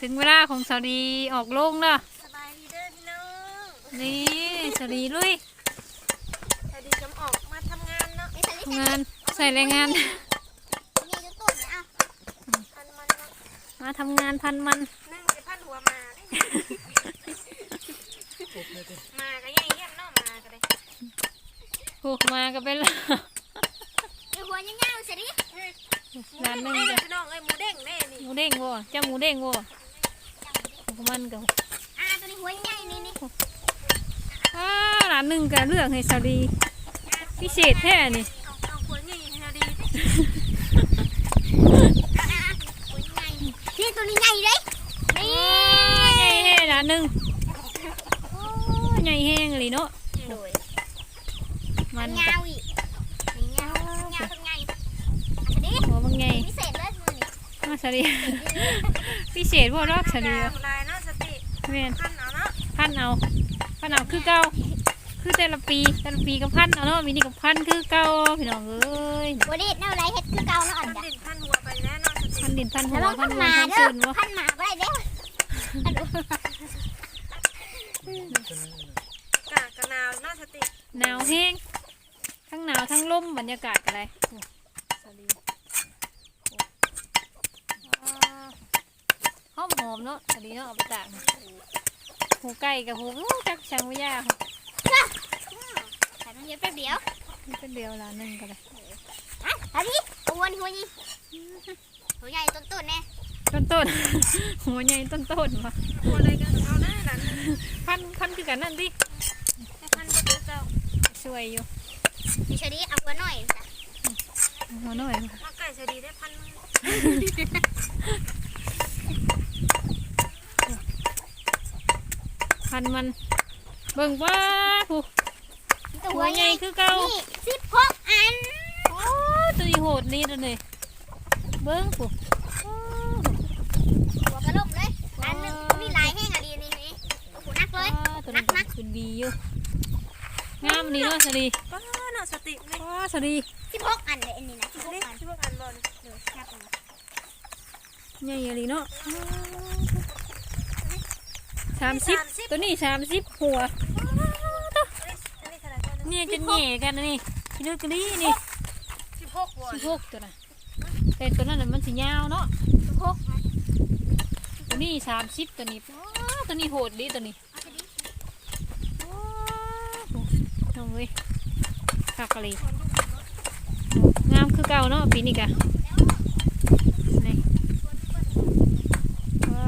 ถึงเวลาของสารีออกลงเนาะสบายดีเด้อพี่น้องนี่สารีลุยสวัสดีจำออกมาทำงานเนาะไม่ใช่ทำงานใส่แรงงานนี่จะตุ่นเนี่ยอะพันมันเนาะมาทำงานพันมันนึ่งจะพันหัวมาได้มาก็ยังเยี่ยมเนาะมาก็ได้โอ้มาก็เป็นละเดี๋ยวหัวยังเงาสิดิร้านหนึงเด้จ้ะพี่น้องเอ้ยหมูเด้งแน่นี่หมูเด้งวัวเจ้าหมูเด้งวัว ของมันกับอ่าตัวนี้หัวใหญ่นี่นี่อ้าร้านหนึ่งก็เลือกให้สารีพิเศษแท้นี่เอาเอาหัวใหญ่ให้ดีหัวใหญ่นี่ตัวนี้ใหญ่เลยนี่ ใหญ่แห้ร้านหนึ่งโอ้ใหญ่แห้งเลยเนาะโดยมันเงาอีกเงาเงาทั้งใหญ่อันนี้หัวมันไงพิเศษเลยมือนี่มาสารีพิเศษพวกรอกสารีลายเนาะสติ แม่นขั้นเอาเนาะพันเอาพันเอาคือเก่าคือแต่ละปีแต่ละปีกับพันเอาเนาะมีนี่กับพันคือเก่าพี่น้องเอ้ยบริษแนวไรเฮ็ดคือเก่าเนาะอันจ้ะดินพันหัวไปแล้วเนาะสติพันดินพันหัแล้ววพัพันนหัวมาพันเด้อซื่นวะพันมาบ่ได้เด้อกะกะนาวเนาะสติหนาวแห้งทั้งหนาวทั้งลมบรรยากาศกันเลยโอ้สวัสดีโอ้อ่าห อมหอมๆเนาะสวัสดีเนาะเอาไปตากหูไก่กับหูจักช่างวิยาค่ะใส่น้ำเยอะแป๊บเดียวนี่เป็นเดียวละหนึ่งกันเลยอะอันนี้หัวนี่หัวนี่หัวใหญ่ต้นๆแน่ต้นต้นๆหัวใหญ่ต้นต้นๆมาหัวอะไรกันเอาได้หลานพันพันคือกันนั่นดิพันก็ตัวเจ้าช่วยอยู่พี่ชดีเอาหัวหน่อยจ้ะหัวหน่อยมาไก่ชดีได้พัน พันมัน เบิ่งว่าผู้หัวใหญ่คือเก่านี่สิบหกอัน โอ้ตัวนี้โหดนี่ตัวนี้เบิ่งผู้โอ้หัวกระลมเลย อันหนึงมีหลายแห้งอะดีนี่นี่โอ้โหนักเลยว้าตัวนี้ขึ้นบีอยู่งามนี่เนาะสวัสดีป้าเนาะสตินี่ว้าสวัสดีสิบหกอันเลยอันนี้นะสิบหกอันสิบหกอันบอลเดี๋ยวนับมาใหญ่อะไรเนาะ สามสิบตัวนี้สามสิบหัวอันนี้เท่าไหร่ตัวนึงเนี่ยจะแหน่กันนะนี่พี่นึกกันนี่นี่สิบหกบอลสิบหกตัวน่ะแต่ตัวนั้นน่ะมันสียาวเนาะสิบหกตัวนี้สามสิบตัวนี้ว้าตัวนี้โหดดีตัวนี้เอาไปดิว้าวโอ้ยคักเลยงามคือเก่าเนาะปีนี้กะนี่ว้า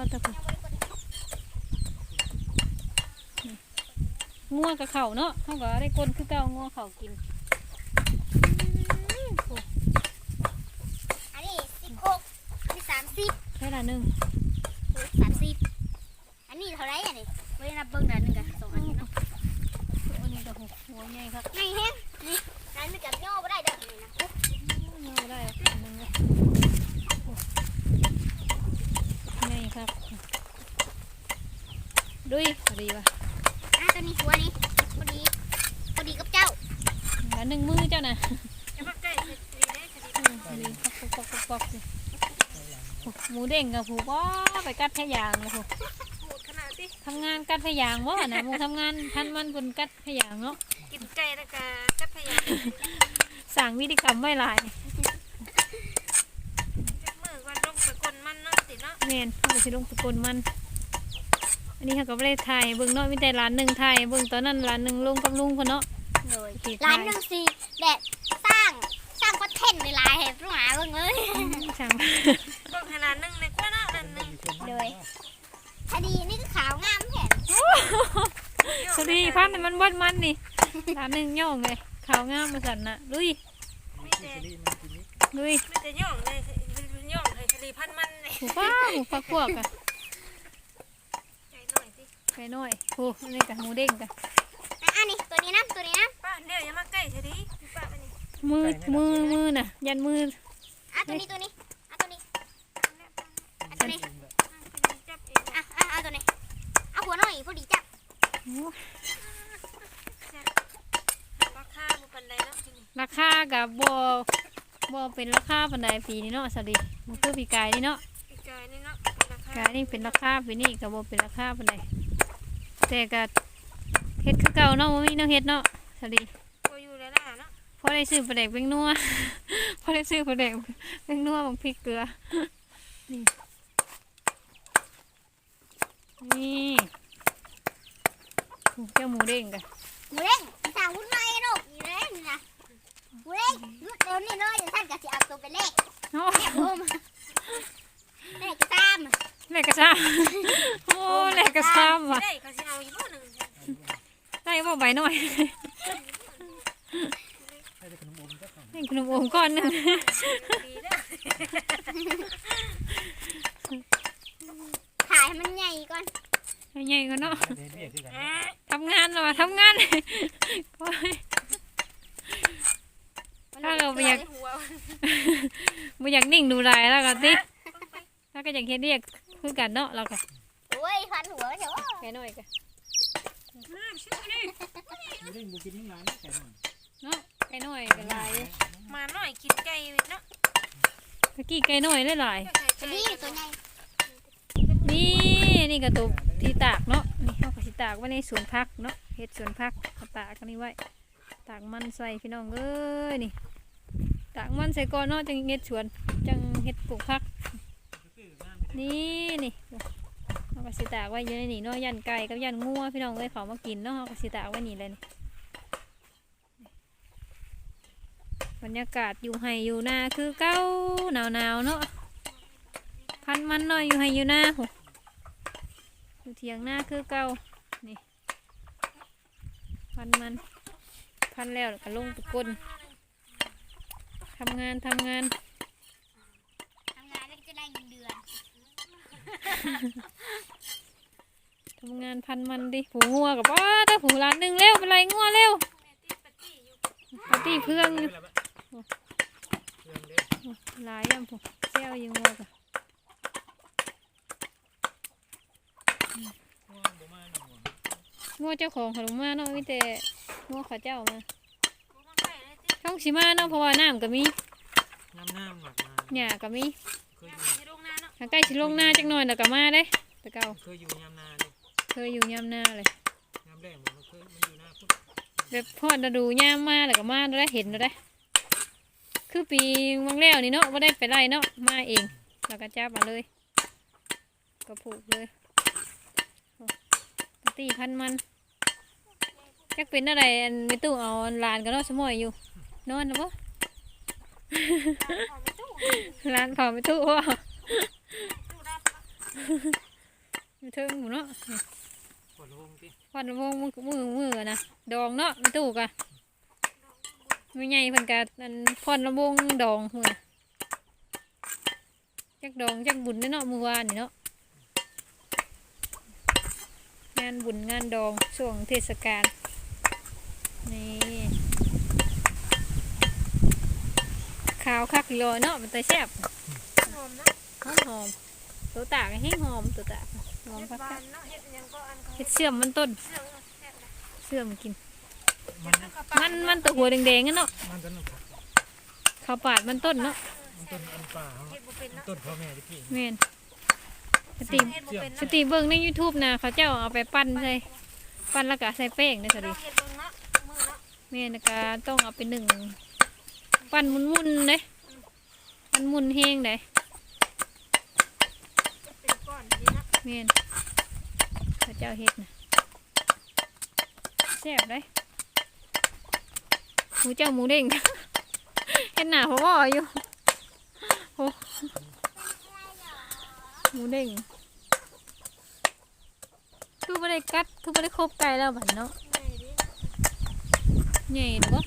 วตะกุ งัวกับเขาเนาะเขาก็ได้ก้นคือเก่างัวเขากินอืมโอ้อันนี้สิบหกอันนี้สามสิบแค่ละหนึ่งสามสิบอันนี้เท่าไหรอันนี้ไม่ได้นับเบิ้งนะหนึ่งกับสองอันนี้เนาะอันนี้ก็หัวใหญ่ครับไงแฮงนี่นั่นมันจับย่อไม่ได้เด้อนี่นะ เอาได้อันหนึงเลยโอ้ใหญ่ครับดุยพอดีป่ะ อะตัวนี้หัวนี่พอดีพอดีกับเจ้า หลือหนึ่งมือเจ้าน่ะหมูเด้งกับผูว้าไปกัดแค่ยางเลยผูโหดขนาดที่ทำงานกัดแค่ยางวะนะหมูทำงานทันมันคนกัดแค่ยางเนาะกินไก่แล้วก็กัดพยาสั่งวิธีกรรมไม่หลายมือก่อนลงไปกลมันเนาะติเนาะแมนเขาไปสิลงตะกลมันอันนี้เขาก็ไม่ได้ถ่ายเบิ่งเนาะมีแต่ร้านหนึ่งถ่ายเบิ่งตอนนั้นร้านหนึ่งลงกับลุงคนเนาะ เลยติดร้านถ่ายหนึ่งสี่แดดสร้างสร้างคอนเทนต์ในไลน์ให้ลูกหมาเบิ่งเลยช่างเบิ่งขนาดหนึ่งในกว่าเนาะนั่นหนึ่งเลยคดีนี่ก็ขาวงามแผ่นสวัสดีพันธุ์มันบดมันนี่ร้านหนึ่งย่องเลยขาวงามมาสั่นน่ะลุยมีแต่ลุยมีแต่ย่องเลยย่องให้คดีพันมันเลยหมูป้าหมูฟักพวกอะใจหน่อยสิไก่น้อยโอ้อันนี้กับหมูเด้งกันอันนี้ตัวนี้นะตัวนี้นะป้า เดี๋ยวอย่ามาใกล้คดีป้าอันนี้มือมือมือน่ะ ยันมืออะตัวนี้ตัวนี้อะตัวนี้อะตัวนี้อะอะอะตัวนี้เอาหัวหน่อยพอดีจับโอ้ราคาบุปันใดเนาะที่นี่ราคากับบอบอเป็นราคาปันไดปีนี้เนาะสวัสดีมันคือปีกายนี่เนาะปีกายนี่เนาะเป็นราคากานี่เป็นราคาปีนี้ก็บ่เป็นราคาปานใดแต่ก็เฮ็ดคือเก่าเนาะบ่มีแนวเฮ็ดเนาะ สวัสดีก็อยู่แล้วล่ะเนาะพอได้ซื้อปลาแดกเบงนัวพอได้ซื้อปลาแดกเบงนัวบังพริกเกลือ นี่นี่โอ้เจ้าหมูเด้งกันหมูเด้งสาววุ่นวายลูกนี่เด้งนี่นะหมูเด้งหยุดเดี๋ยวนี้เลยเดี๋ยวท่านก็สิเอาตัวไปเลขโอ้แอบโอมเลขกระตามแหลกกระซ่าโอ้แหลกกระซ่าว่ะได้เขาสิเอาอีกบ่หนึงได้บ่ใบหน่อย ให้ได้ขนมอมก็ของ ให้ขนมโอมก้อน หนึงดีเด้อขายให้มันใหญ่ก่อนให้ใหญ่กว่าเนาะเดนเรียกคือกันอ่าทำงานแล้วว่ะทำงานโอ้ยถ้าเราไปอยากหัวบ่อยากนิ่งดูรายแล้วก็ติแล้วก็อยากเฮ็ดเรียกคือกันเนาะเราก็โอ้ยพันหัวเดี๋ยวแค่น้อยก็น้ำชื่อนี่ไม่ได้บุกินทั้งร้านแต่หน่อยเนาะ ไก่น้อยก็หลายมาหน่อยกินไก่เนาะตะกี้ไก่น้อยหลายจะดีตัวใหญ่ๆนี่นี่กระตุกที่ตากเนาะนี่เขาก็สิตากไว้ในสวนพักเนาะเฮ็ดสวนพักเขาตากกันนี่ไว้ตากมันใส่พี่น้องเอ้ยนี่ตากมันใส่ก่อนเนาะจังเฮ็ดสวนจังเฮ็ดปลูกพัก นี่นี่เขาก็สิตากไว้อยู่ในนี่เนาะยันไก่กับยันงัวพี่น้องเอ้ยเขามากินเนาะเขาก็สิตากไว้นี่เลยนี่ บรรยากาศอยู่ไห้อยู่นาคือเก้าหนาวหนาวๆเนาะพันมันหน่อยอยู่ไห้อยู่นาโหอยู่เถียงหน้าคือเก้านี่พันมันพันแล้วก็ลงไปก้นทำงานทำงานทำงานแล้วก็จะได้เงินเดือนทำงานพันมันดิผูงัวกับว่าถ้าผูร้านหนึ่งเร็วเป็นไรงัวเร็วปาร์ตี้เพื่อนเรื่องเด้ หลายอยังผูเซลยิงงัวกับว่าบ่มาหน่อยงัวเจ้าของขนมมาเนาะมีแต่งัวเขาเจ้ามาบ่มาไก่เลยติช่องสีมาเนาะเพราะว่าน้ำก็มีน้ำน้ำหมักมาหญ้าก็มีเคยอยู่สิลงนาเนาะทางใกล้สิลงหน้าจักหน่อยแล้วก็มาเด้แต่เก่าเคยอยู่ยามนาเด้เคยอยู่ยามหน้าเลยยามแรกมันเคยมันอยู่หน้าพุทธแบบพอดดูยามมาแล้วก็มาได้เห็นแล้วได้ คือปีวังแล้วนี่เนาะว่าได้ไปไล่เนาะมาเองแล้วก็จับมาเลย ก็ผูกเลยโอ้ปาร์ตี้พันมันจักเป็นอะไรอันไม่ตู้เอาหลานกันเนาะสมอยอยู่นอนนะปะหลานเผาไม่ตู้ว่าอยู่เทิงหมูเนาะปวดลงที่วันวงมือมือมือนะดองเนาะไม่ตู้กะ ไม่ใหญ่เพิ่นกะอันพอนระวงดองหัวจักดองจักบุญเด้อเนาะมือวานนี่เนาะงานบุญงานดองช่วงเทศกาลนี่ขาวคักอีหลอยเนาะมันตะแซ่บหอมเนาะหอมหอมตัวตากให้หอมตัวตากหอมเฮ็ดพักบานเนาะเฮ็ดหยังก็อันเขาเห็ดเสื่อมมันต้นเสื่อมเนาะแซ่บนะเสื่อมกิน มันแล้วก็มันมันตัวหัวแดงๆนั่นเนาะมันต้นครับข้าวปาดมันต้นเนาะมันต้นอันป่าเฮ็ดบ่เป็นเนาะต้นพ่อแม่ที่พี่แม่นสติเฮ็ดบ่เป็นสเนาะติเบิ่งใน YouTube นะเขาเจ้าเอาไปปั้นใส่ปั้นแล้วก็ใส่แป้งนะสลติองเฮ็ดเบิ่งเนาะมือเนาะแม่นแล้วก็ต้องเอาไปหนึ่งปั้นมุนๆเด้ปั้นมุนแห้งเด้เป็นก้อนนี่เนาะแม่นเขาเจ้าเฮ็ดนะแซ่บเด้ หมูเจ้าหมูเด้งเห็นหน้าเขาว่าอยู่โอ้หมูเด้งคือไม่ได้กัดคือไม่ได้ครบไก่แล้วบัดเนาะไงดิใหญ่หรือเปล่า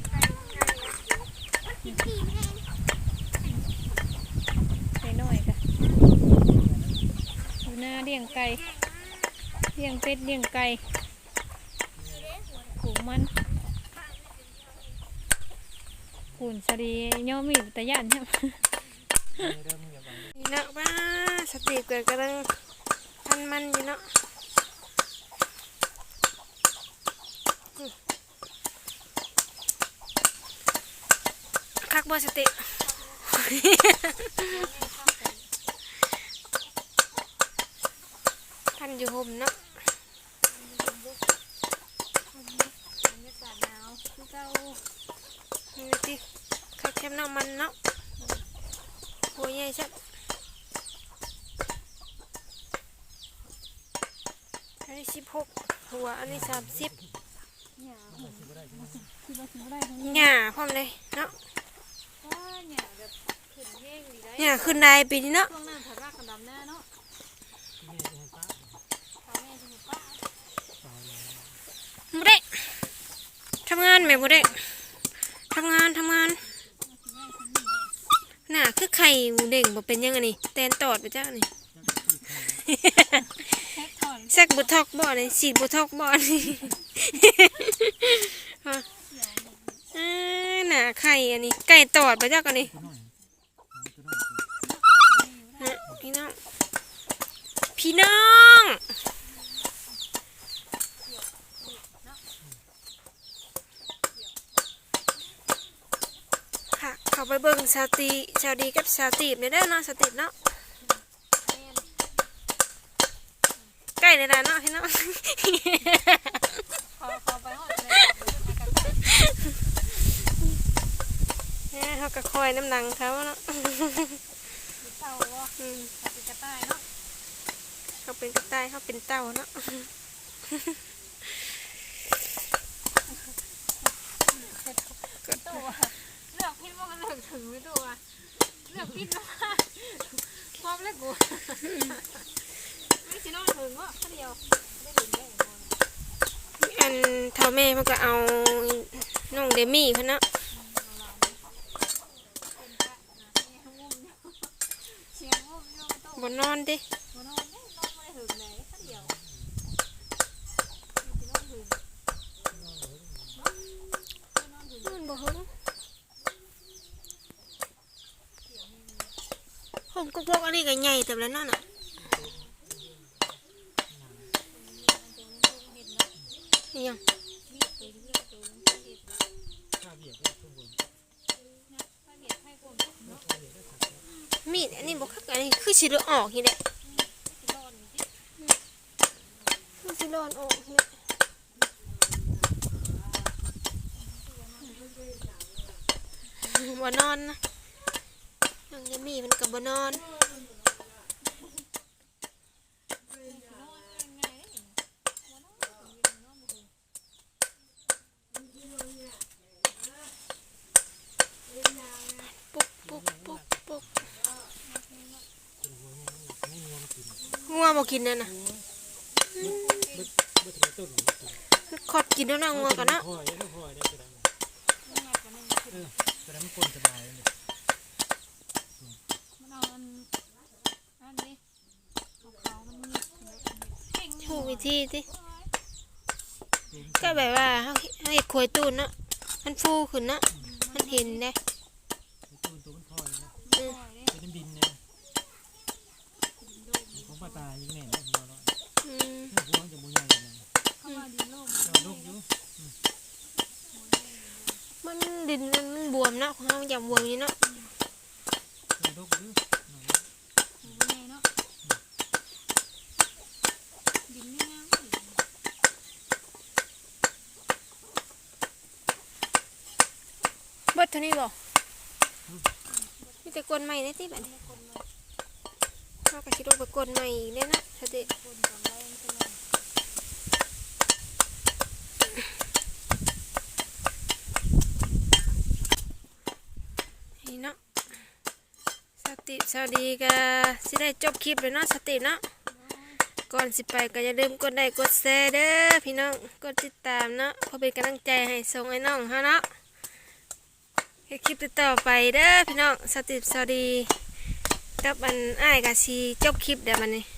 กินขี้ไม่ได้ใส่น้อยกะอยู่หน้าเลี้ยงไก่เลี้ยงเป็ดเลี้ยงไก่ผูกมัน ขุนสรีย่อมีแต่ย่านใช่ไหมนี่เนาะบ้าสติเกิดกำลังพันมันอยู่เนาะคักบ่สติพันอยู่ห่มเนาะ บรรยากาศหนาวคือเจ้านี่สิคักแคมน้ำมันเนาะหัวใหญ่ชัดอันนี้สิบหกหัวอันนี้สามสิบหญ้าหุ่นาถือได้ทั้งหญ้าพร้อมเลยเนาะหญ้าแบบขึ้นได้หญ้าขึ้นได้ปีนี้เนาะช่วงหน้าถัดรากกันดำหน้าเนาะที่นี่จะให้ป้าเขาแม่จะหุบป้าตายแล้วบุเด็กทำงานไหมบุเด็ก ทำงานทำงานหน้าคือไข่หมูเด้งบ่เป็นยังไงนี่แตนตอดไปจ้านี่แซกบุทอกบ่นี่ฉีดบุทอกบ่นี่ฮะอ่าหน้าไข่อันนี้ ไก่ตอดไปจ้ากันนี่พี่น้อง พี่น้อง เขาไปเบิ่งชาวตีชาวดีกับชาวตีบเนี่ยเด้อเนาะชาวตีบเนาะใกล้ในร้านเนาะพี่น้องเขาเขาไปหอดเลยไปกันไปเนี่ยเขาก็คอยน้ำหนังเขาเนาะเต่าว่าอืมเขาเป็นกระต่ายเนาะเขาเป็นกระต่ายเขาเป็นเต่าเนาะ ตัวเลือกพิษว่ากันเลือก ถึงไม่ตัวเลือกพิษมาพร้อมแล้วกูไม่ใช่น้องถึงว่าแค่เดียวไม่ถึงได้อันเท่าแม่มันก็เอาน้องเดมี่เพิ่นเนาะเสียงงุ่มยุ่งโตบนนอนดิ มานอนเนี่ยนอนไม่ถึงไหนแค่เดียวไม่ใช่น้องถึง มันบ่หึงผ มก็บอกอันนี้ก็ใหญ่แต่แล้วนั่นน่ะนี่ยังมีดอันนี้บ่คักอันนี้คือสิลออกนี่แหละมันสิร้อนออกนี่แหละบ่นอนนะน้องเด มี่มันก็บ่นอนปุ๊กปุ๊กปุ๊กปุ๊กไม่งวงกินงัวบ่กินนั่นน่ะขอดกินแล้วนะงัวกันนะดังเออกระดังคนสบายเลย มันเอาอันอันนี้เขามันมีเก่ง ถูก วิธีติก็แบบว่าเฮาเฮาเฮ็ดขวยตูนเนาะมันฟูขึ้นเนาะมันเห็นเด้ตัวตัวมันพอยนะเป็นดินเนี่ยของป้าตายิงแน่ของเราเนาะอืมพวงจะบุญใหญ่เลยเข้ามาดีโลกเราลูกอยู่มันดินมันบวมเนาะของเฮาอย่าบวมนี่เนาะเราลูกอยู่ หูเป็นไงเนาะดินนี่งาม เบิดเท่านี้บ่มีแต่กวนใหม่ในติบัดนี้เฮาก็สิลงไปกวนใหม่อีกเด้เนาะถ้าเดนี่เนาะสติสวัสดีก็สิได้จบคลิปเลยเนาะสติเนาะก่อนสิไปก็อย่าลืมกดไลค์กดแชร์เด้อพี่น้องกดติดตามเนาะเพื่อเป็นกำลังใจให้ส่งไอ้น้องเฮาเนาะ คลิปต่อไปเด้อพี่น้องสติสวัสดีกับอันอ้ายกะซีจบคลิปเดี๋ยวมันนี่